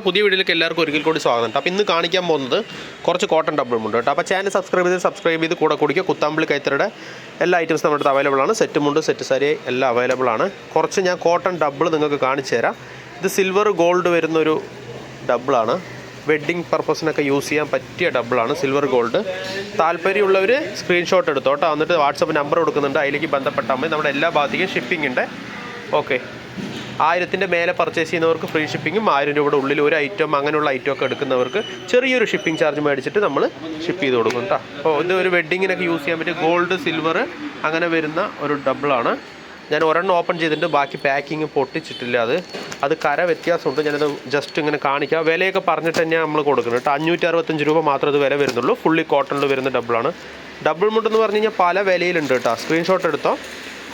നമ്മുടെ പുതിയ വീഡിയോയിലേക്ക് എല്ലാവർക്കും ഒരിക്കൽ കൂടി സ്വാഗതം അപ്പോൾ ഇന്ന് കാണിക്കാൻ പോകുന്നത് കുറച്ച് കോട്ടൺ ഡബിളും ഉണ്ട് കേട്ടോ. അപ്പോൾ ചാനൽ സബ്സ്ക്രൈബ് ചെയ്ത് സബ്സ്ക്രൈബ് ചെയ്ത് കൂടെ കുടിക്കുക. കുത്താമ്പിളി കൈത്തറയുടെ എല്ലാ ഐറ്റംസും നമ്മുടെ അടുത്ത് അവൈലബിൾ ആണ്. സെറ്റ് മുണ്ട് സെറ്റ് സാരി എല്ലാം അവൈലബിൾ ആണ്. കുറച്ച് ഞാൻ കോട്ടൺ ഡബിൾ നിങ്ങൾക്ക് കാണിച്ചു തരാം. ഇത് സിൽവർ ഗോൾഡ് വരുന്നൊരു ഡബിളാണ് വെഡ്ഡിങ് പർപ്പസിനൊക്കെ യൂസ് ചെയ്യാൻ പറ്റിയ ഡബിളാണ് സിൽവർ ഗോൾഡ് താല്പര്യമുള്ളവർ സ്ക്രീൻഷോട്ട് എടുത്തോട്ടോ എന്നിട്ട് വാട്സപ്പ് നമ്പർ കൊടുക്കുന്നുണ്ട്. അതിലേക്ക് ബന്ധപ്പെട്ടാൽ മതി നമ്മുടെ എല്ലാ ഭാഗത്തേക്കും ഷിപ്പിംഗ് ഉണ്ട്. ഓക്കെ ആയിരത്തിന്റെ മേലെ പർച്ചേസ് ചെയ്യുന്നവർക്ക് ഫ്രീ ഷിപ്പിങ്ങും ആയിരം രൂപയുടെ ഉള്ളിൽ ഒരു ഐറ്റം അങ്ങനെയുള്ള ഐറ്റം ഒക്കെ എടുക്കുന്നവർക്ക് ചെറിയൊരു ഷിപ്പിംഗ് ചാർജ് മേടിച്ചിട്ട് നമ്മൾ ഷിപ്പ് ചെയ്ത് കൊടുക്കും കേട്ടോ അപ്പോൾ ഇത് ഒരു വെഡ്ഡിങ്ങിനൊക്കെ യൂസ് ചെയ്യാൻ പറ്റിയ ഗോൾഡ് സിൽവർ അങ്ങനെ വരുന്ന ഒരു ഡബിളാണ് ഞാൻ ഒരെണ്ണം ഓപ്പൺ ചെയ്തിട്ടുണ്ട് ബാക്കി പാക്കിങ് പൊട്ടിച്ചിട്ടില്ല അത്. അത് കര വ്യത്യാസമുണ്ട് ഞാനത് ജസ്റ്റ് ഇങ്ങനെ കാണിക്കാം. വിലയൊക്കെ പറഞ്ഞിട്ട് തന്നെയാണ് നമ്മൾ കൊടുക്കുന്നത് കേട്ടോ അഞ്ഞൂറ്റി അറുപത്തഞ്ച് രൂപ മാത്രമേ അത് വില വരുന്നുള്ളൂ. ഫുള്ളി കോട്ടണിൽ വരുന്ന ഡബിളാണ് ഡബിൾ മുട്ടെന്ന് പറഞ്ഞു കഴിഞ്ഞാൽ പല വിലയിലുണ്ട് കേട്ടോ സ്ക്രീൻഷോട്ട് എടുത്തോ.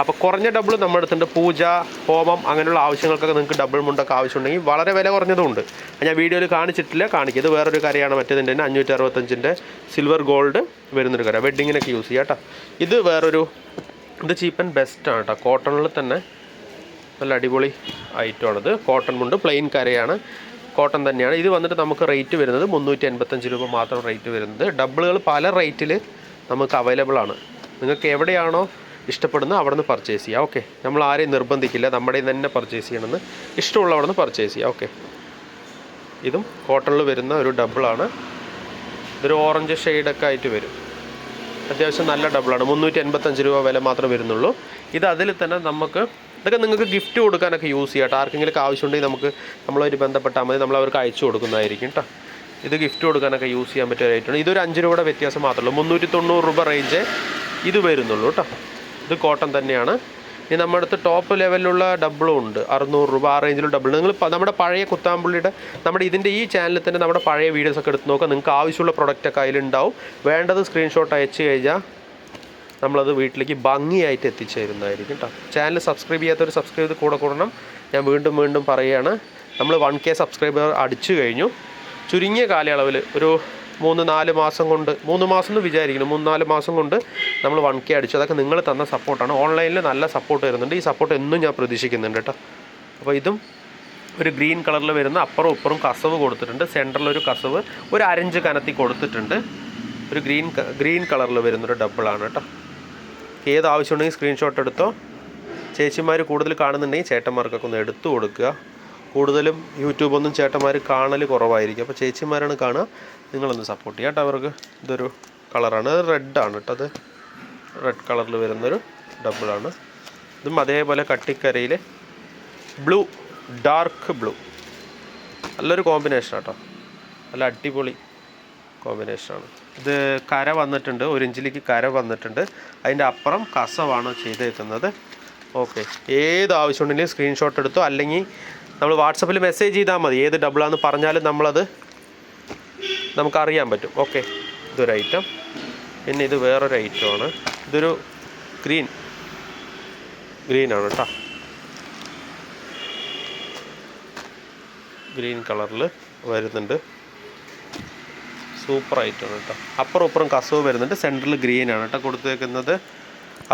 അപ്പോൾ കുറഞ്ഞ ഡബിൾ നമ്മുടെ അടുത്തുണ്ട്. പൂജ ഹോമം അങ്ങനെയുള്ള ആവശ്യങ്ങൾക്കൊക്കെ നിങ്ങൾക്ക് ഡബിൾ മുണ്ടൊക്കെ ആവശ്യമുണ്ടെങ്കിൽ വളരെ വില കുറഞ്ഞതുണ്ട് ഞാൻ വീഡിയോയിൽ കാണിച്ചിട്ടില്ല. കാണിക്കുക ഇത് വേറൊരു കരയാണ് മറ്റേതിന്റെ തന്നെ അഞ്ഞൂറ്റി അറുപത്തഞ്ചിന്റെ സിൽവർ ഗോൾഡ് വരുന്നൊരു കര വെഡ്ഡിങ്ങിനൊക്കെ യൂസ് ചെയ്യാം കേട്ടോ ഇത് വേറൊരു ഇത് ചീപ്പ് ആൻഡ് ബെസ്റ്റ് ആണ് കേട്ടോ കോട്ടണിൽ തന്നെ നല്ല അടിപൊളി ഐറ്റമാണിത്. കോട്ടൺ മുണ്ട് പ്ലെയിൻ കരയാണ്. കോട്ടൺ തന്നെയാണ്. ഇത് വന്നിട്ട് നമുക്ക് റേറ്റ് വരുന്നത് മുന്നൂറ്റി എൺപത്തഞ്ച് രൂപ മാത്രം റേറ്റ് വരുന്നത്. ഡബിളുകൾ പല റേറ്റിൽ നമുക്ക് അവൈലബിൾ ആണ്. നിങ്ങൾക്ക് എവിടെയാണോ ഇഷ്ടപ്പെടുന്നത് അവിടെ നിന്ന് പർച്ചേസ് ചെയ്യാം. ഓക്കെ നമ്മൾ ആരെയും നിർബന്ധിക്കില്ല. നമ്മുടെ തന്നെ പർച്ചേസ് ചെയ്യണമെന്ന് ഇഷ്ടമുള്ള അവിടെ നിന്ന് പർച്ചേസ് ചെയ്യാം. ഓക്കെ ഇതും കോട്ടണിൽ വരുന്ന ഒരു ഡബിളാണ് ഇതൊരു ഓറഞ്ച് ഷെയ്ഡൊക്കെ ആയിട്ട് വരും. അത്യാവശ്യം നല്ല ഡബിളാണ് മുന്നൂറ്റി എൺപത്തഞ്ച് രൂപ വില മാത്രമേ വരുന്നുള്ളൂ. ഇത് അതിൽ തന്നെ നമുക്ക് ഇതൊക്കെ നിങ്ങൾക്ക് ഗിഫ്റ്റ് കൊടുക്കാനൊക്കെ യൂസ് ചെയ്യാം കേട്ടോ. ആർക്കെങ്കിലും ആവശ്യമുണ്ടെങ്കിൽ നമുക്ക് നമ്മളൊരു ബന്ധപ്പെട്ടാൽ മതി. നമ്മൾ അവർക്ക് അയച്ചു കൊടുക്കുന്നതായിരിക്കും കേട്ടോ. ഇത് ഗിഫ്റ്റ് കൊടുക്കാനൊക്കെ യൂസ് ചെയ്യാൻ പറ്റിയ റേറ്റാണ് ഇതൊരു അഞ്ച് രൂപയുടെ വ്യത്യാസം മാത്രമേ ഉള്ളൂ. മുന്നൂറ്റി തൊണ്ണൂറ് രൂപ റേഞ്ച് ഇത് വരുന്നുള്ളൂ കേട്ടോ. ഇത് കോട്ടൺ തന്നെയാണ്. ഇനി നമ്മുടെ അടുത്ത് ടോപ്പ് ലെവലിലുള്ള ഡബിളും ഉണ്ട്. അറുന്നൂറ് രൂപ ആ റേഞ്ചിലുള്ള ഡബിൾ നിങ്ങൾ നമ്മുടെ പഴയ കുത്താമ്പുള്ളിയുടെ നമ്മുടെ ഇതിന്റെ ഈ ചാനലിൽ തന്നെ നമ്മുടെ പഴയ വീഡിയോസ് ഒക്കെ എടുത്ത് നോക്കുക. നിങ്ങൾക്ക് ആവശ്യമുള്ള പ്രൊഡക്റ്റൊക്കെ അതിലുണ്ടാവും. വേണ്ടത് സ്ക്രീൻഷോട്ട് അയച്ചു കഴിഞ്ഞാൽ നമ്മളത് വീട്ടിലേക്ക് ഭംഗിയായിട്ട് എത്തിച്ചു തരുന്നതായിരിക്കും കേട്ടോ ചാനൽ സബ്സ്ക്രൈബ് ചെയ്യാത്തവർ സബ്സ്ക്രൈബ് ചെയ്ത് കൂടെ കൂടണം. ഞാൻ വീണ്ടും വീണ്ടും പറയുകയാണ്. നമ്മൾ വൺ കെ സബ്സ്ക്രൈബർ അടിച്ചു കഴിഞ്ഞു. ചുരുങ്ങിയ കാലയളവിൽ ഒരു മൂന്ന് നാല് മാസം കൊണ്ട് മൂന്ന് മാസം എന്ന് വിചാരിക്കുന്നു മൂന്ന് നാല് മാസം കൊണ്ട് നമ്മൾ വൺ കെ അടിച്ചു. അതൊക്കെ നിങ്ങൾ തന്ന സപ്പോർട്ടാണ് ഓൺലൈനിൽ നല്ല സപ്പോർട്ട് വരുന്നുണ്ട്. ഈ സപ്പോർട്ട് എന്നും ഞാൻ പ്രതീക്ഷിക്കുന്നുണ്ട് കേട്ടോ. അപ്പോൾ ഇതും ഒരു ഗ്രീൻ കളറിൽ വരുന്ന അപ്പുറം ഇപ്പുറം കസവ് കൊടുത്തിട്ടുണ്ട്. സെന്ററിൽ ഒരു കസവ് ഒരു അരഞ്ച് കനത്തി കൊടുത്തിട്ടുണ്ട്. ഒരു ഗ്രീൻ ഗ്രീൻ കളറിൽ വരുന്നൊരു ഡബിളാണ് കേട്ടോ. ഏത് ആവശ്യമുണ്ടെങ്കിൽ സ്ക്രീൻഷോട്ട് എടുത്തോ. ചേച്ചിമാർ കൂടുതൽ കാണുന്നുണ്ടെങ്കിൽ ചേട്ടന്മാർക്കൊക്കെ ഒന്ന് എടുത്തു കൊടുക്കുക. കൂടുതലും യൂട്യൂബൊന്നും ചേട്ടന്മാർ കാണൽ കുറവായിരിക്കും. അപ്പോൾ ചേച്ചിമാരാണ് കാണുക നിങ്ങളൊന്ന് സപ്പോർട്ട് ചെയ്യാം കേട്ടോ അവർക്ക്. ഇതൊരു കളറാണ്. റെഡാണ് കേട്ടോ അത്. റെഡ് കളറിൽ വരുന്നൊരു ഡബിളാണ്. ഇതും അതേപോലെ കട്ടിക്കരയിൽ ബ്ലൂ ഡാർക്ക് ബ്ലൂ. നല്ലൊരു കോമ്പിനേഷൻ കേട്ടോ നല്ല അടിപൊളി കോമ്പിനേഷനാണ്. ഇത് കര വന്നിട്ടുണ്ട്. ഒരു ഇഞ്ചിലേക്ക് കര വന്നിട്ടുണ്ട്. അതിന്റെ അപ്പുറം കസവാണ് ചെയ്തേക്കുന്നത്. ഓക്കെ. ഏത് ആവശ്യമുണ്ടെങ്കിലും സ്ക്രീൻഷോട്ട് എടുത്തോ അല്ലെങ്കിൽ നമ്മൾ വാട്സപ്പിൽ മെസ്സേജ് ചെയ്താൽ മതി. ഏത് ഡബിളാന്ന് പറഞ്ഞാലും നമ്മളത് നമുക്കറിയാൻ പറ്റും. ഓക്കെ ഇതൊരു ഐറ്റം പിന്നെ ഇത് വേറൊരു ഐറ്റമാണ് ഇതൊരു ഗ്രീൻ ഗ്രീനാണ് കേട്ടോ ഗ്രീൻ കളറിൽ വരുന്നുണ്ട്. സൂപ്പർ ആയിട്ടാണ് കേട്ടോ അപ്പുറം ഇപ്പുറം കസവ് വരുന്നുണ്ട്. സെന്ററിൽ ഗ്രീനാണ് കേട്ടോ കൊടുത്തേക്കുന്നത്.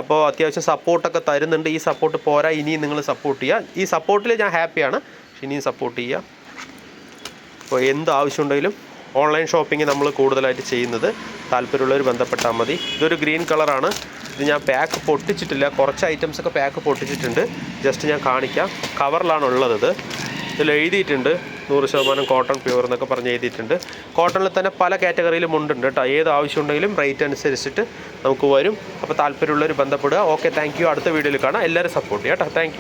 അപ്പോൾ അത്യാവശ്യം സപ്പോർട്ടൊക്കെ തരുന്നുണ്ട്. ഈ സപ്പോർട്ട് പോരാ ഇനിയും നിങ്ങൾ സപ്പോർട്ട് ചെയ്യുക. ഈ സപ്പോർട്ടിൽ ഞാൻ ഹാപ്പിയാണ് പക്ഷെ ഇനിയും സപ്പോർട്ട് ചെയ്യുക. അപ്പോൾ എന്ത് ആവശ്യമുണ്ടെങ്കിലും ഓൺലൈൻ ഷോപ്പിംഗ് നമ്മൾ കൂടുതലായിട്ട് ചെയ്യുന്നത്. താല്പര്യമുള്ളവർ ബന്ധപ്പെട്ടാൽ മതി. ഇതൊരു ഗ്രീൻ കളറാണ് ഇത് ഞാൻ പാക്ക് പൊട്ടിച്ചിട്ടില്ല. കുറച്ച് ഐറ്റംസൊക്കെ പാക്ക് പൊട്ടിച്ചിട്ടുണ്ട്. ജസ്റ്റ് ഞാൻ കാണിക്കാം. കവറിലാണ് ഉള്ളത് ഇത്. ഇതിൽ എഴുതിയിട്ടുണ്ട്. നൂറ് ശതമാനം കോട്ടൺ പ്യൂർ എന്നൊക്കെ പറഞ്ഞ് എഴുതിയിട്ടുണ്ട്. കോട്ടണിൽ തന്നെ പല കാറ്റഗറിയിലും ഉണ്ട് കേട്ടോ. ഏത് ആവശ്യം ഉണ്ടെങ്കിലും റേറ്റ് അനുസരിച്ചിട്ട് നമുക്ക് വരും. അപ്പോൾ താല്പര്യമുള്ളവർ ബന്ധപ്പെടുക. ഓക്കെ താങ്ക് യു അടുത്ത വീഡിയോയിൽ കാണാം. എല്ലാവരും സപ്പോർട്ട് ചെയ്യാം കേട്ടോ. താങ്ക്